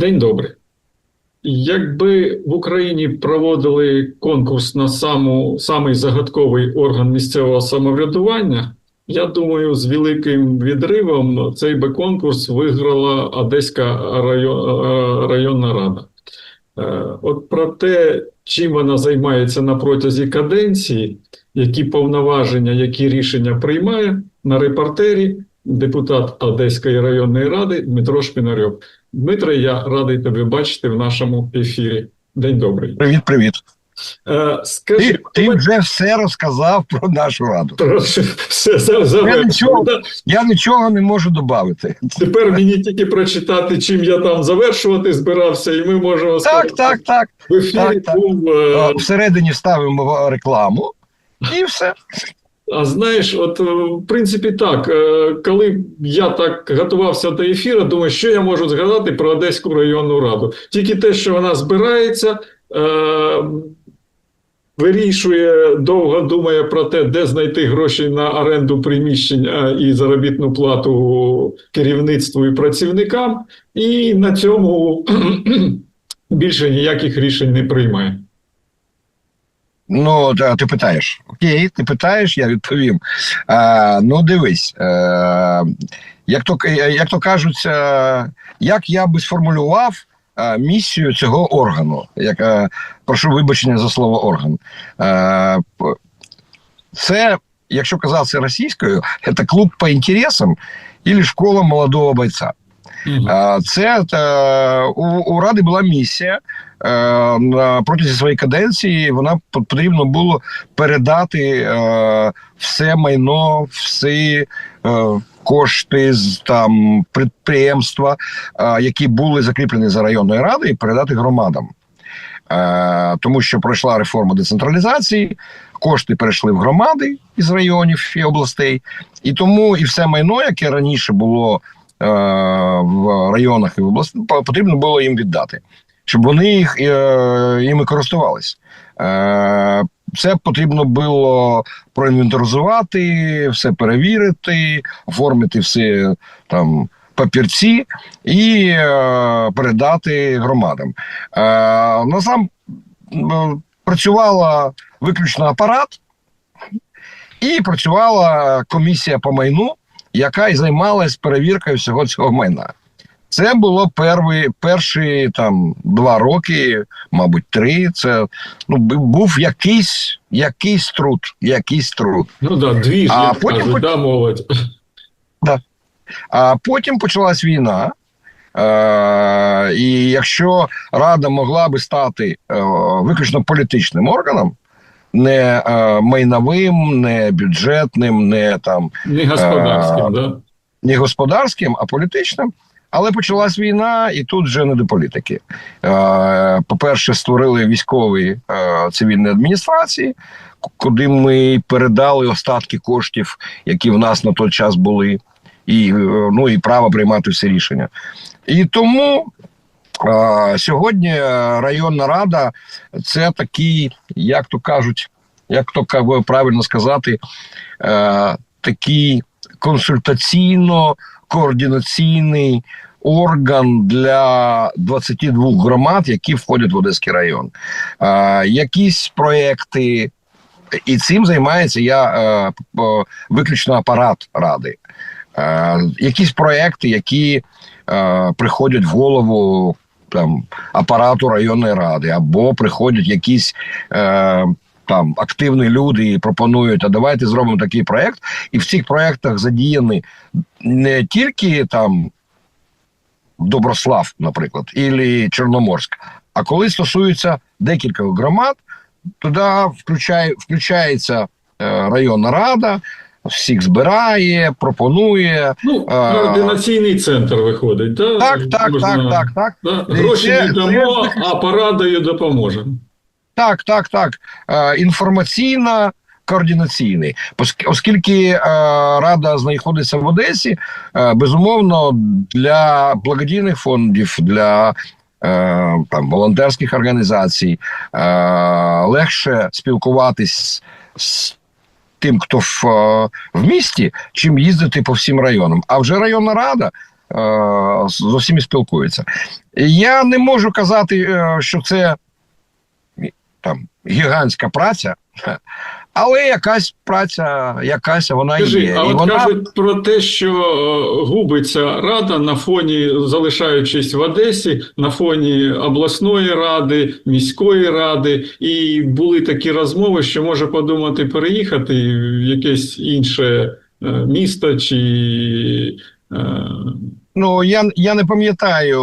День добрий. Якби в Україні проводили конкурс на саму, самий загадковий орган місцевого самоврядування, я думаю, з великим відривом цей би конкурс виграла Одеська районна рада. Е, От про те, чим вона займається на протязі каденції, які повноваження, які рішення приймає на репортері депутат Одеської районної ради Дмитро Шпінарьов. Дмитре, я радий тебе бачити в нашому ефірі. День добрий. Привіт, привіт. Е, скажи, Ти, ти вже все розказав про нашу раду. Прошу, все за- Я нічого, Да. я нічого не можу додати. Тепер мені тільки прочитати, чим я там завершувати збирався, і ми можемо Так, сказати, так, так. в ефірі так, так. був. е, Всередині ставимо рекламу і все. А знаєш, от е, в принципі так, е, коли я так готувався до ефіру, думаю, що я можу згадати про Одеську районну раду. Тільки те, що вона збирається, е, вирішує, довго думає про те, де знайти гроші на оренду приміщень і заробітну плату керівництву і працівникам, і на цьому більше ніяких рішень не приймає. Ну, та, ти питаєш. Окей, ти питаєш, я відповім. А, ну, дивись, е, як, то, як то кажуть, е, як я би сформулював е, місію цього органу, як, е, прошу вибачення за слово орган. Е, п- це, якщо казати російською, це клуб по інтересам або школа молодого бойця. Це у, ради була місія е, протязі своєї каденції. Вона потрібно було передати е, все майно, всі е, кошти з там підприємства, які були закріплені за районною радою, передати громадам. Тому що пройшла реформа децентралізації, кошти перейшли в громади із районів і областей, і тому і все майно, яке раніше було в районах і в областях, потрібно було їм віддати, щоб вони їх е, іми користувались. Е, це потрібно було проінвентаризувати, все перевірити, оформити всі там папірці і е, передати громадам. Е, насам м, працювала виключно апарат, і працювала комісія по майну, яка і займалась перевіркою всього цього майна. Це було перві, перші там два роки, мабуть, три. Це ну був якийсь, якийсь труд, якийсь труд. Ну да, дві ж, А як потім кажуть, хоч- да, молодь. А потім почалась війна. Е, і якщо Рада могла би стати е, виключно політичним органом, не е, майновим, не бюджетним, не там Не господарським, да? не господарським, а політичним. Але почалась війна, і тут вже не до політики. Е, По-перше, створили військові е, цивільні адміністрації, куди ми передали остатки коштів, які в нас на той час були, і, е, ну, і право приймати всі рішення. І тому е, сьогодні районна рада це такий, як то кажуть, як то правильно сказати, е, такий консультаційно-координаційний орган для 22 громад, які входять в Одеський район. Е, якісь проекти, і цим займається я е, виключно апарат ради. Е, якісь проекти, які е, приходять в голову там апарату районної ради, або приходять якісь. Е, там активні люди і пропонують, а давайте зробимо такий проект. І в цих проектах задіяні не тільки там Доброслав, наприклад, і Чорноморськ, а коли стосується декілька громад, туди включає, включається е, районна рада, всіх збирає, пропонує. Ну, координаційний центр виходить, да? Так, так, Можна- так, так, так. Да? Гроші це- не це дамо, а порадою допоможемо. Так, так, так. Е, інформаційна. Координаційний, оскільки е, рада знаходиться в Одесі, е, безумовно, для благодійних фондів, для е, там волонтерських організацій е, легше спілкуватись з тим, хто в, в місті, чим їздити по всім районам. А вже районна рада з усіма спілкується. Я не можу казати, е, що це там гігантська праця, але якась праця, якась вона Скажи, є. а І от вона кажуть про те, що е, губиться рада на фоні, залишаючись в Одесі, на фоні обласної ради, міської ради, і були такі розмови, що може подумати переїхати в якесь інше е, місто чи е, ну я, я не пам'ятаю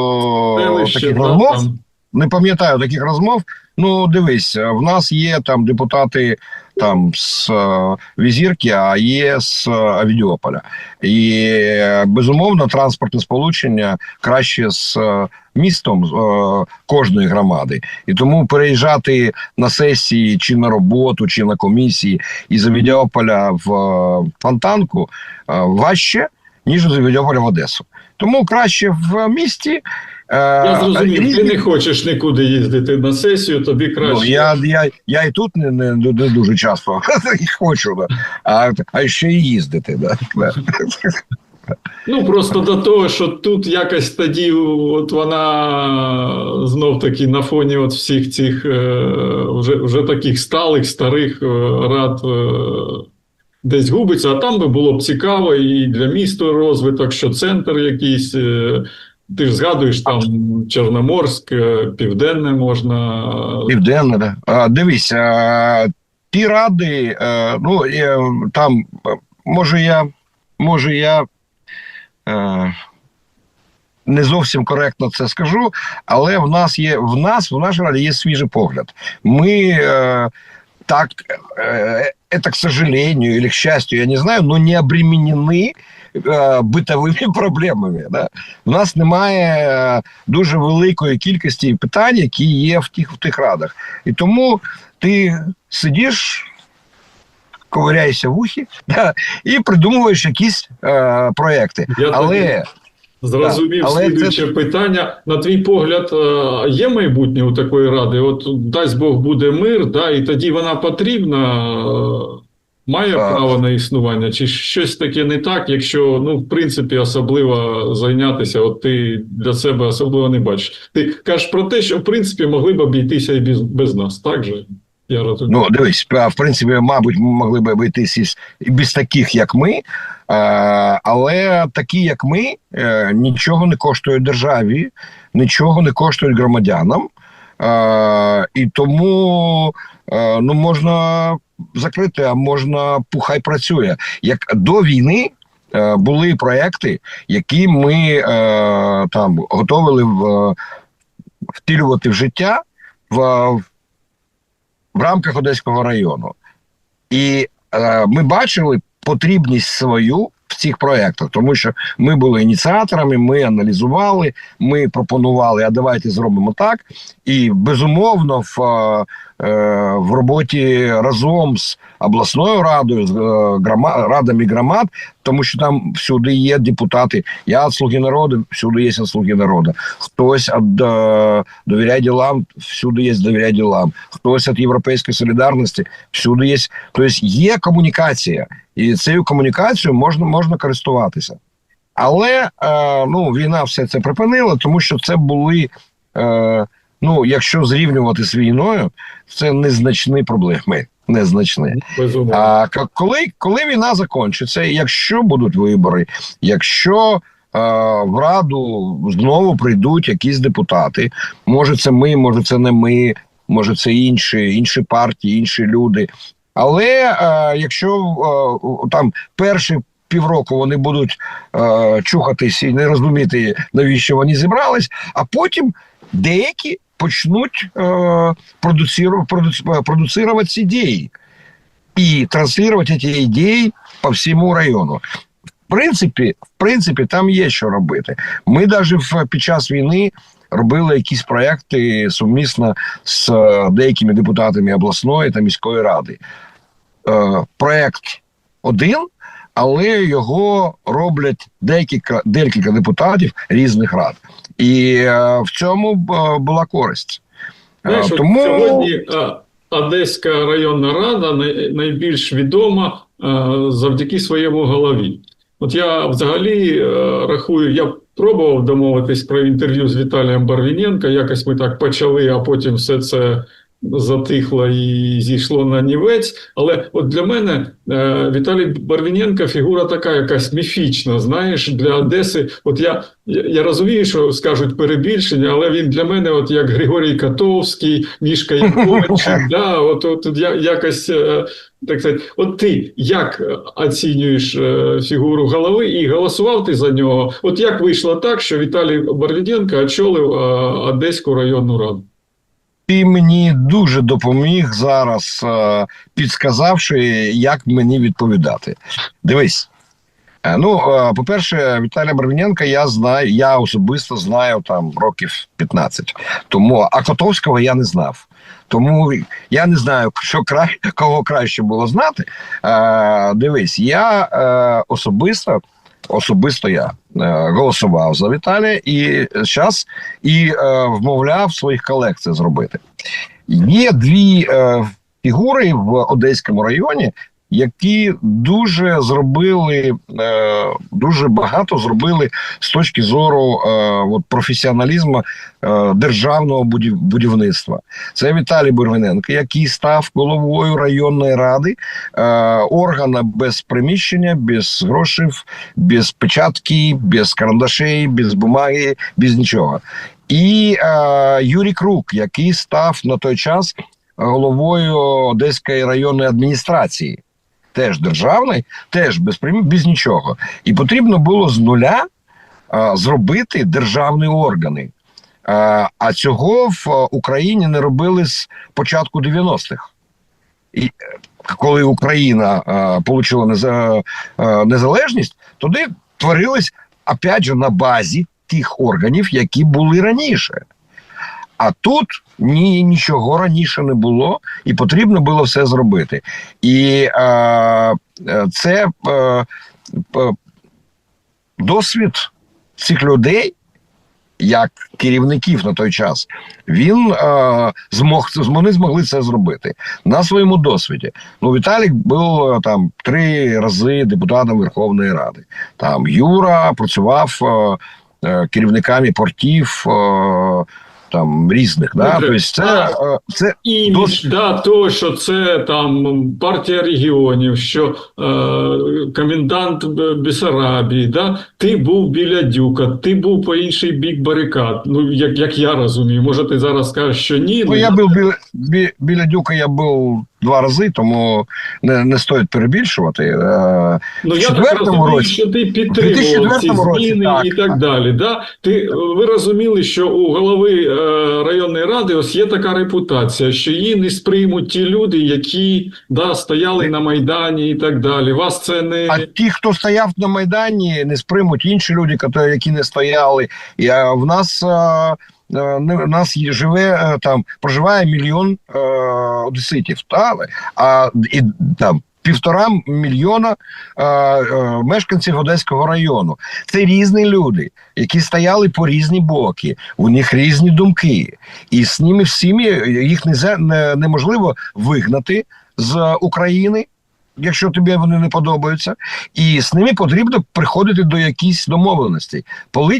таких да, розмов. там. не пам'ятаю таких розмов. Ну, дивись, в нас є там депутати там з Візірки, а є з Авідіополя. І безумовно, транспортне сполучення краще з містом кожної громади. І тому переїжджати на сесії чи на роботу, чи на комісії із Авідіополя в е, Фонтанку е, важче, ніж з Авідіополя в Одесу. Тому краще в місті. е, Я зрозумів, ти не хочеш нікуди їздити на сесію, тобі краще. Ну, я, я, я і тут не, не, не дуже часто хочу, да. а, а ще й їздити. Да. Ну просто до того, що тут якось тоді, от вона знов таки на фоні от всіх цих е, вже, вже таких сталих, старих е, рад десь губиться, а там би було б цікаво і для міста розвиток, що центр якийсь. е, Ти ж згадуєш там Чорноморськ, е, Південне можна. Південне, да. А, дивись, ті ради, е, ну, там, може я, може я не зовсім коректно це скажу, але в нас є, в нас, в нашій раді є свіжий погляд. Ми так, э, это, к сожалению или к счастью, я не знаю, но не обременены э, битовими проблемами. Да? У нас немає е, дуже великої кількості питань, які є в тих, в тих радах. І тому ти сидиш, ковиряєшся в ухі да, і придумуєш якісь е, проекти. Я Але тоді Зрозумів але слідуюче це- питання. На твій погляд, е, є майбутнє у такої ради? От дасть Бог буде мир, да, і тоді вона потрібна, е, має А. право на існування, чи щось таке не так, якщо ну, в принципі, особливо зайнятися, от ти для себе особливо не бачиш. Ти кажеш про те, що в принципі могли б обійтися і без, без нас, так же? Я розумію. Ну, дивись, в принципі, мабуть, ми могли б обійтись із- без таких, як ми. Але такі, як ми, е, нічого не коштують державі, нічого не коштують громадянам. І тому е, ну, можна закрити, а можна пухай працює. Як до війни е, були проекти, які ми е, там готовили в, втілювати в життя в, в рамках Одеського району. І е, ми бачили потрібність свою цих проєктах, тому що ми були ініціаторами, ми аналізували, ми пропонували, а давайте зробимо так. І безумовно, в, е, е, в роботі разом з обласною радою, з е, радами громад, тому що там всюди є депутати. Я від слуги народу, всюди є слуги народу. Хтось від довіряє ділам, всюди є довіряє ділам. Хтось від Європейської солідарності, всюди є. Тобто є комунікація, і цією комунікацією можна, можна користуватися. Але е, ну, війна все це припинила, тому що це були. Е, ну, якщо зрівнювати з війною, це незначні проблеми. Незначні. Безумовно. А коли, коли війна закінчиться, якщо будуть вибори, якщо е, в раду знову прийдуть якісь депутати, може це ми, може це не ми, може це інші, інші партії, інші люди. Але е, якщо е, там перші півроку вони будуть е, чухатись і не розуміти, навіщо вони зібрались, а потім деякі почнуть продуциру- продуц- продуцировать ці ідеї і транслювати ці ідеї по всьому району. В принципі, в принципі, там є що робити. Ми навіть під час війни робили якісь проекти сумісно з деякими депутатами обласної та міської ради. Е, проект один, але його роблять декілька, декілька депутатів різних рад. І е, в цьому е, була користь. Знаєш, тому сьогодні Одеська районна рада найбільш відома завдяки своєму голові. От я взагалі рахую, я пробував домовитись про інтерв'ю з Віталієм Барвіненко. Якось ми так почали, а потім все це затихло і зійшло на нівець. Але от для мене е, Віталій Барвіненко фігура така якась міфічна. Знаєш, для Одеси. От я, я, розумію, що скажуть перебільшення, але він для мене, от як Григорій Катовський, Мішка Яковичик, да, от, от я, якось. е, так сказати, от ти як оцінюєш е, фігуру голови і голосував ти за нього? От як вийшло так, що Віталій Барвіденко очолив е, Одеську районну раду? Ти мені дуже допоміг зараз, е, підсказавши, як мені відповідати. Дивись. Е, Ну, е, по-перше, Віталія Барвіненка я знаю, я особисто знаю там років 15. Тому, а Котовського я не знав. Тому я не знаю, що кра... кого краще було знати. Дивись, я особисто, особисто я е, голосував за Віталія і час і е, вмовляв своїх колег це зробити. Є дві е, фігури в Одеському районі, які дуже зробили е, дуже багато зробили з точки зору е, от, професіоналізму е, державного будівництва. Це Віталій Бурвиненко, який став головою районної ради, органа без приміщення, без грошей, без печатки, без карандашей, без бумаги, без нічого. І е, Юрій Крук, який став на той час головою Одеської районної адміністрації, теж державний, теж без примі, без нічого. І потрібно було з нуля е, зробити державні органи. Е, а цього в е, Україні не робили з початку 90-х. І коли Україна отримала незалежність, тоді творились опять же на базі тих органів, які були раніше. А тут ні, нічого раніше не було, і потрібно було все зробити. І е, е, це е, досвід цих людей, як керівників на той час, він е, змог вони змогли це зробити на своєму досвіді. Ну, Віталік був е, там три рази депутатом Верховної Ради. Там Юра працював е, е, керівниками портів. Е, там різних, да? Тобто це, це Імідж, дос... да, то, що це там партія регіонів, що е, комендант Бесарабії, да, ти був біля Дюка, ти був по інший бік барикад. Ну, як, як я розумію, може ти зараз скажеш, що ні. Ну, я був біля, бі- біля Дюка, я був два рази, тому не, не стоїть перебільшувати. Е, Ну, я так розумію, році- що ти підтримував ці зміни так, і так так. далі. Да? Ти, ви розуміли, що у голови е, районної ради ось є така репутація, що її не сприймуть ті люди, які да, стояли на Майдані і так далі. Вас це не... а ті, хто стояв на Майдані, не сприймуть інші люди, які не стояли. І, е, в нас, е, е, нас живе е, там, проживає мільйон е, одеситів, та? а і там. Півтора мільйона е, е, мешканців Одеського району. Це різні люди, які стояли по різні боки. У них різні думки, і з ними всіми їх не, не, неможливо вигнати з України, якщо тобі вони не подобаються, і з ними потрібно приходити до якісь домовленостей.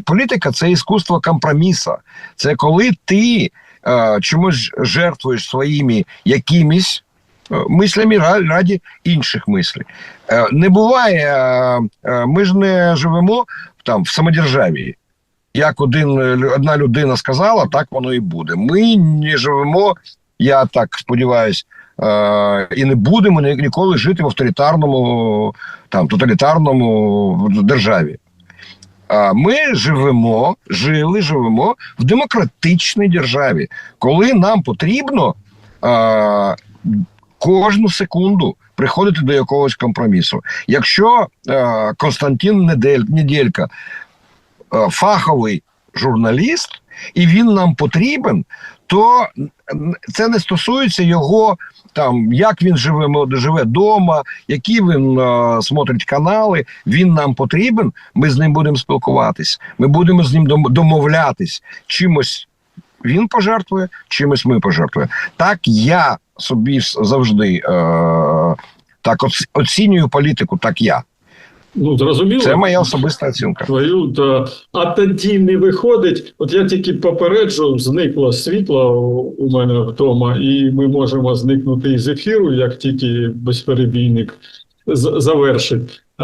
Політика це іскусство компроміса. Це коли ти е, чомусь жертвуєш своїми якимись е, мислями раді інших мислей. Е, не буває, е, ми ж не живемо там в самодержаві. Як один, одна людина сказала, так воно і буде. Ми не живемо, я так сподіваюся, і не будемо ніколи жити в авторитарному, там, тоталітарному державі. Ми живемо, жили, живемо в демократичній державі, коли нам потрібно а, кожну секунду приходити до якогось компромісу. Якщо а, Константин Недель, Неделька фаховий журналіст, і він нам потрібен, то це не стосується його там, як він живе, живе вдома, які він е, смотрить канали. Він нам потрібен. Ми з ним будемо спілкуватись. Ми будемо з ним домовлятись. Чимось він пожертвує, чимось ми пожертвуємо. Так я собі завжди е, так оцінюю політику, так я. Ну, зрозуміло. Це моя особиста оцінка. Твою, да. А тоді не виходить. От я тільки попереджу, зникло світло у мене вдома, і ми можемо зникнути із ефіру, як тільки безперебійник завершить. Е,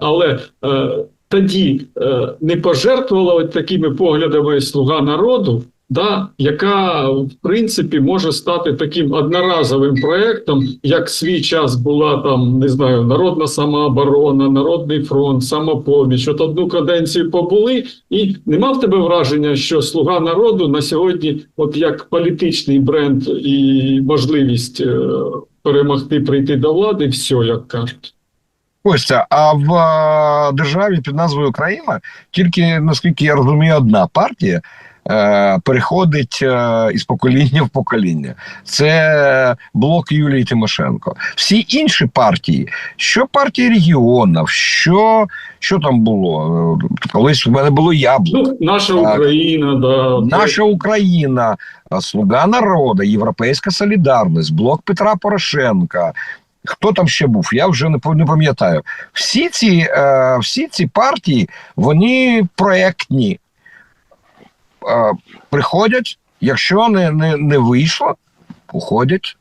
але е, тоді е, не пожертвувала такими поглядами слуга народу, да, яка в принципі може стати таким одноразовим проектом, як свій час була там, не знаю, народна самооборона, Народний фронт, самопоміч. От одну каденцію побули, і нема в тебе враження, що слуга народу на сьогодні, от як політичний бренд і можливість е, перемогти, прийти до влади, все як кажуть. Костя, а в е, державі під назвою Україна тільки, наскільки я розумію, одна партія переходить е, із покоління в покоління. Це блок Юлії Тимошенко. Всі інші партії, що партії регіонів, що, що там було? Е, Колись в мене було яблуко. Ну, наша Так. Україна, да, Наша Україна, Слуга народу, Європейська Солідарність, Блок Петра Порошенка. Хто там ще був? Я вже не пам'ятаю. Всі ці, е, всі ці партії вони проєктні. Е, приходять, якщо не, не, не вийшло, уходять.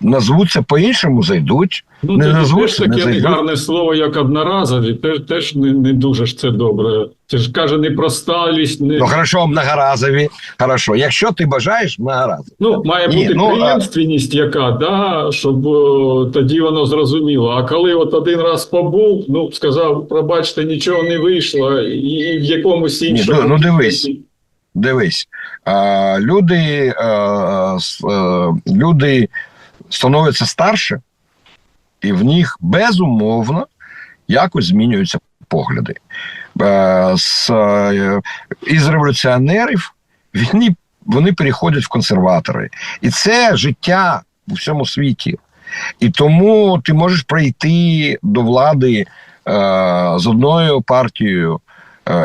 Назвуться по-іншому, зайдуть. Ну, Не тоді назвуться, теж не таке зайдуть. гарне слово, як одноразові, теж, теж не, не дуже ж це добре. Це ж каже не про сталість, не... Ну, хорошо, многоразові. Хорошо. Якщо ти бажаєш, многоразові. Ну, має Ні, бути ну, а- приємственність яка, да, щоб о, тоді воно зрозуміло. А коли от один раз побув, ну, сказав, пробачте, нічого не вийшло, і, і в якомусь Ні, іншому... ну, ну, дивись. Дивись, люди, люди становляться старше, і в них безумовно якось змінюються погляди. Е, з, е, із революціонерів вони, вони переходять в консерватори. І це життя у всьому світі. І тому ти можеш прийти до влади е, з одною партією,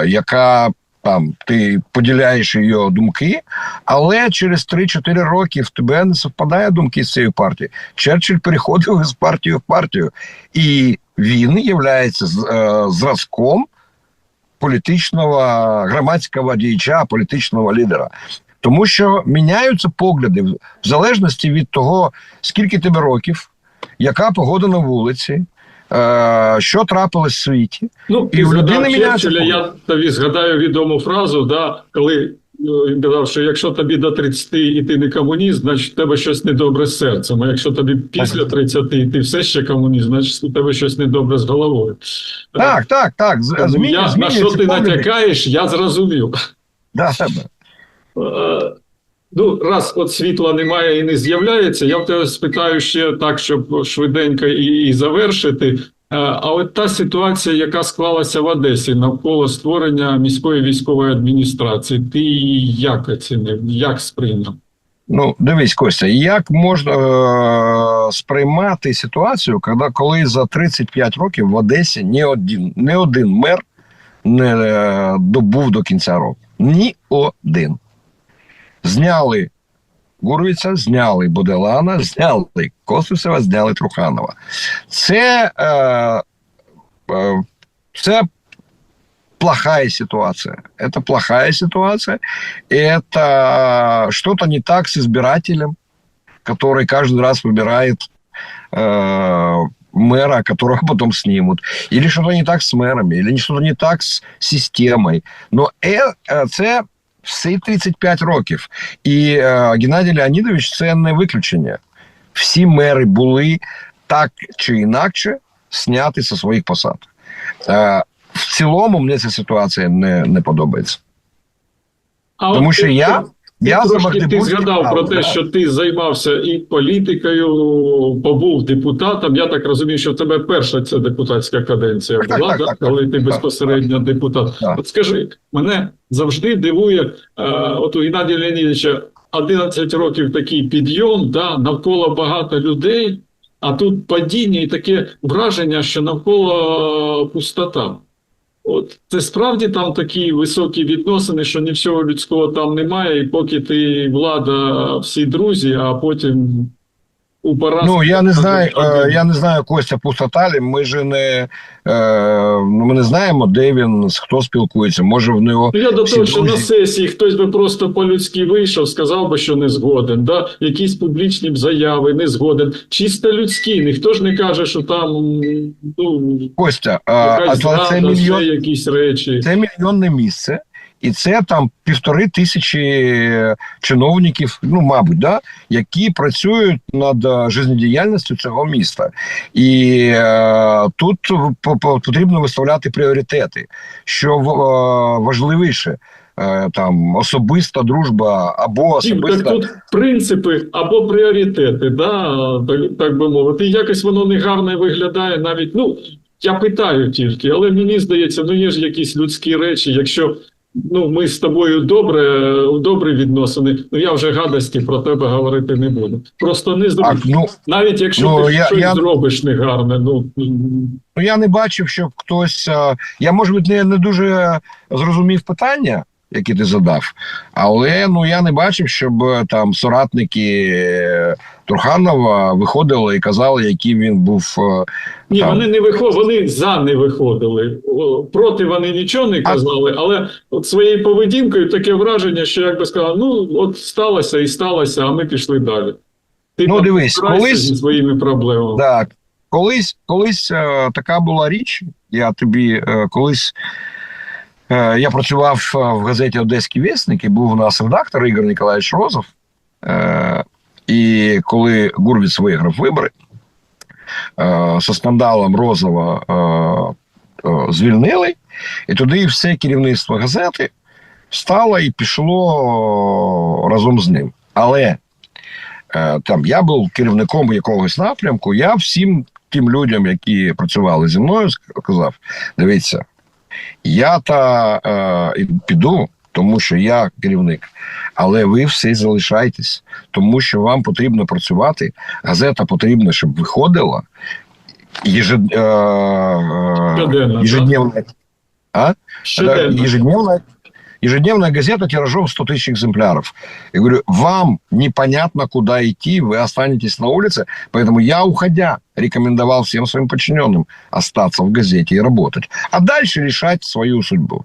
яка там ти поділяєш її думки, але через 3-4 роки в тебе не совпадає думки з цією партією. Черчилль переходив з партії в партію, і він є зразком політичного громадського діяча, політичного лідера. Тому що міняються погляди в залежності від того, скільки тебе років, яка погода на вулиці, е, що трапилось в світі. Ну, І у людини міняється я тобі згадаю відому фразу, да, коли ну, він казав, що якщо тобі до 30 і ти не комуніст, значить у тебе щось недобре з серцем. А якщо тобі після 30 і ти все ще комуніст, значить у тебе щось недобре з головою. Так, так, так. з- Тому Зміню, на що ти погляди. натякаєш, я зрозумів. Да. Е, Ну, раз от світла немає і не з'являється, я в тебе спитаю ще так, щоб швиденько і, і завершити. Е, А от та ситуація, яка склалася в Одесі навколо створення міської військової адміністрації, ти її як оцінив, як сприйняв? Ну, дивись, Костя, як можна е- сприймати ситуацію, коли, коли за 35 років в Одесі ні один, ні один мер не е, добув до кінця року. Ні один. Зняли Гурвіця, зняли Боделана, зняли Косусева, зняли Труханова. Це, е, е, це плохая ситуация. Это плохая ситуация. Это что-то не так с избирателем, который каждый раз выбирает э, мэра, которого потом снимут. Или что-то не так с мэрами, или что-то не так с системой. Но е, е, це всі 35 років. І е, Геннадій Леонідович це не виключення. Всі мери були так чи інакше зняті зі своїх посад. Е, в цілому мені ця ситуація не, не подобається. А Тому що я, я трошки ти згадав про те, що ти займався і політикою, побув депутатом. Я так розумію, що в тебе перша ця депутатська каденція Так, так, була, так, да? так, коли так, ти так, безпосередньо депутат. Так. От скажи, мене завжди дивує, е, от у Геннадія Леонідовича 11 років такий підйом, да, навколо багато людей, а тут падіння і таке враження, що навколо пустота. От. Це справді там такі високі відносини, що ні всього людського там немає, і поки ти влада, всі друзі, а потім у поразку. Ну я не знаю, е, я не знаю Костя Пустоталі. Ми ж не е, ну, ми не знаємо, де він хто спілкується. Може в нього я до того, що на сесії хтось би просто по-людськи вийшов, сказав би, що не згоден. Да? Якісь публічні б заяви, не згоден. Чисто людські. Ніхто ж не каже, що там ну, Костя. А, а це мільйон якісь речі. це мільйонне місце, і це там півтори тисячі чиновників, ну мабуть, да, які працюють над е, жизнедіяльністю цього міста. І е, тут по- по- потрібно виставляти пріоритети, що е, важливіше. е, Там особиста дружба або Дім, Так тут принципи або пріоритети, да, так, так би мовити. І якось воно негарно виглядає навіть. Ну, я питаю тільки, але мені здається, ну є ж якісь людські речі. Якщо ну, ми з тобою добре, добрі відносини, ну я вже гадості про тебе говорити не буду. Просто не так, ну Навіть якщо ну, ти я- щось я- зробиш негарне, ну Ну, я не бачив, щоб хтось. е, Я, може бути, не, не дуже зрозумів питання, які ти задав, але ну я не бачив, щоб е, там соратники е, Турханова виходили і казали, який він був. е, Ні, Там. вони не виходили, вони за не виходили. Проти вони нічого не казали, але от своєю поведінкою таке враження, що як би сказали, ну от сталося і сталося, а ми пішли далі. Ти Ну, дивись, колись- зі своїми проблемами. Так, колись, колись така була річ. Я тобі колись. Е, Я працював е, в газеті Одеський вісник і був у нас редактор Ігор Ніколаєвич Розов. Е, І коли Гурвіц виграв вибори, со скандалом Розова звільнили, і туди все керівництво газети стало і пішло разом з ним. Але там я був керівником якогось напрямку. Я всім тим людям, які працювали зі мною, сказав: дивіться, я та е, піду, тому що я керівник, але ви всі залишайтесь, тому що вам потрібно працювати. Газета потрібна, щоб виходила. Ежед, е, е, ежедневно. А? Щоденно. ежедневная, ежедневная газета тиражом 100 тысяч экземпляров. Я говорю, вам непонятно, куда идти, вы останетесь на улице, поэтому я, уходя, рекомендовал всем своим подчиненным остаться в газете и работать, а дальше решать свою судьбу.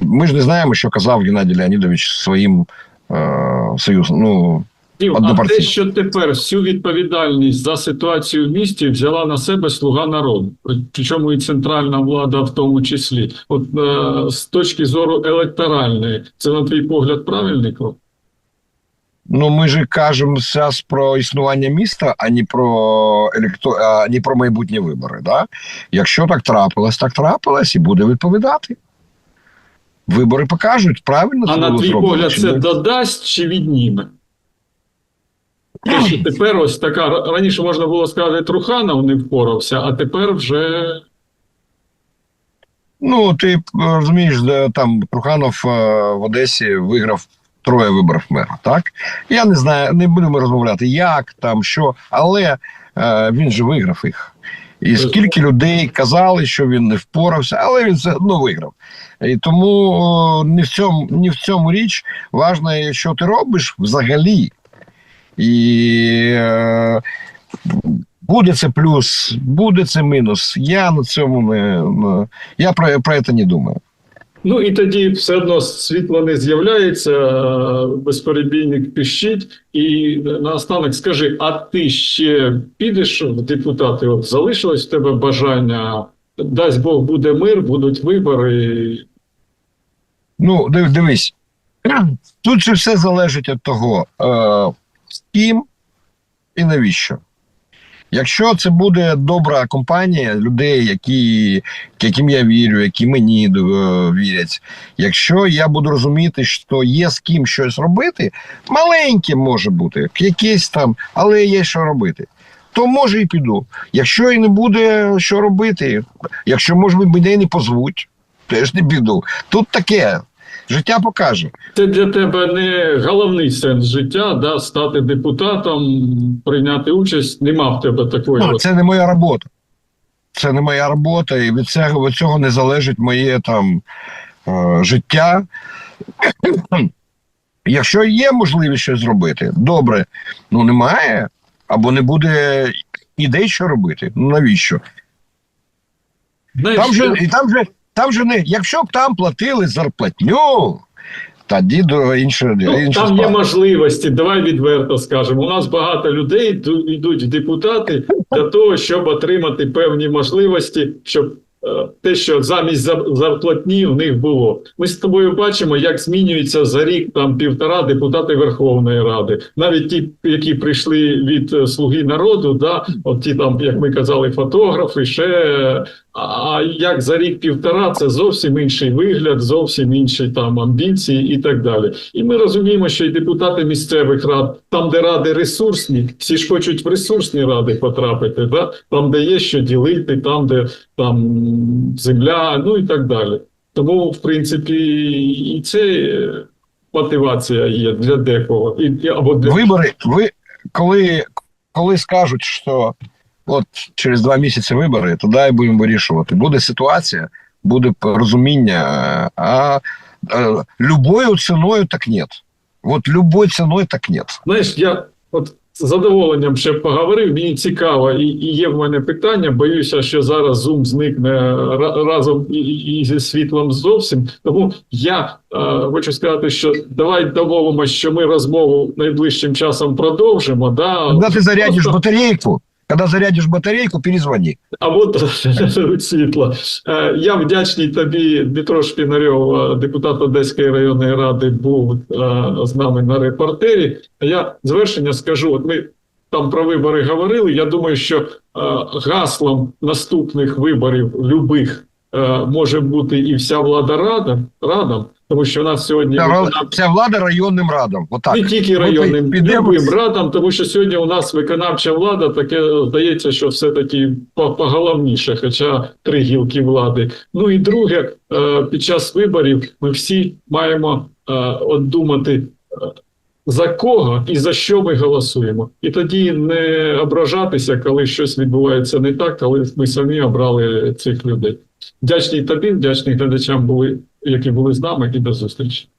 Ми ж не знаємо, що казав Геннадій Леонідович своїм е, союз, ну, Дім, а те, що тепер всю відповідальність за ситуацію в місті взяла на себе слуга народу, причому і центральна влада в тому числі. От е, з точки зору електоральної, це на твій погляд правильний крок? Ну, ми ж кажемо зараз про існування міста, а не про електро... а не про майбутні вибори. Да? Якщо так трапилось, так трапилось і буде відповідати. Вибори покажуть, правильно А на твій зроблено погляд, це додасть чи відніме? Що тепер ось така раніше можна було сказати, Труханов не впорався, а тепер вже Ну, ти е, розумієш, де там Труханов е, в Одесі виграв троє виборів мера, так? Я не знаю, не будемо розмовляти, як там, що, але е, він же виграв їх. І скільки людей казали, що він не впорався, але він все одно виграв. І тому о, не в цьому, не в цьому річ важливо, що ти робиш взагалі. І е, буде це плюс, буде це мінус. Я на цьому не, я про, про це не думаю. Ну і тоді все одно світло не з'являється, е, безперебійник піщить. І наостанок скажи: а ти ще підеш в депутати? От залишилось в тебе бажання? Дасть Бог буде мир, будуть вибори. Ну, дивись, тут же все залежить від того, е, ким і навіщо. Якщо це буде добра компанія людей, які, яким я вірю, які мені е, вірять, якщо я буду розуміти, що є з ким щось робити, маленьке може бути, якесь там, але є що робити, то може і піду. Якщо і не буде що робити, якщо, може мене не позвуть, теж не піду. Тут таке. Життя покаже. Це для тебе не головний сенс життя, да, стати депутатом, прийняти участь. Нема в тебе такої. Ну, це не моя робота. Це не моя робота, і від цього, від цього не залежить моє там е, життя. Якщо є можливість щось зробити, добре. Ну немає. або не буде ідей, що робити. Ну навіщо? Знаєш, Там же і там же там же не якщо б там платили зарплатню, тоді до іншої Ну, там є можливості, давай відверто скажемо. У нас багато людей йду- йдуть в депутати для того, щоб отримати певні можливості, щоб е, те, що замість за- зарплатні в них було. Ми з тобою бачимо, як змінюється за рік там півтора депутати Верховної Ради, навіть ті, які прийшли від е, Слуги народу, да, от ті там, як ми казали, фотографи, ще а як за рік півтора, це зовсім інший вигляд, зовсім інші там амбіції і так далі. І ми розуміємо, що і депутати місцевих рад, там, де ради ресурсні, всі ж хочуть в ресурсні ради потрапити, да? там, де є що ділити, там, де там земля, ну і так далі. Тому, в принципі, і це мотивація є для декого. І- або для Вибори, ви коли, коли скажуть, що от через два місяці вибори, тоді і будемо вирішувати. Буде ситуація, буде розуміння, а е, любою ціною так нет. От любою ціною так нет. Знаєш, я от з задоволенням ще поговорив, мені цікаво, і, і є в мене питання. Боюся, що зараз Zoom зникне ра- разом і, зі світлом зовсім. Тому я е, хочу сказати, що давай домовимося, що ми розмову найближчим часом продовжимо. Да? Ты зарядишь Просто- батарейку, когда зарядишь батарейку, перезвони. або світло. Е, Я вдячний тобі, Дмитро Шпінарьов, е, депутат Одеської районної ради, був е, з нами на репортері. Я звершення скажу: от ми там про вибори говорили. Я думаю, що гаслом наступних виборів любих може бути і вся влада рада, радам, тому що в нас сьогодні Вся, виконав- вся влада районним радом. Отак. не тільки районним любим радам, тому що сьогодні у нас виконавча влада, таке здається, що все-таки поголовніше, хоча три гілки влади. Ну і друге, е, під час виборів ми всі маємо е, от думати. е, За кого і за що ми голосуємо, і тоді не ображатися, коли щось відбувається не так, коли ми самі обрали цих людей. Вдячний тобі, вдячний глядачам були, які були з нами, і до зустрічі.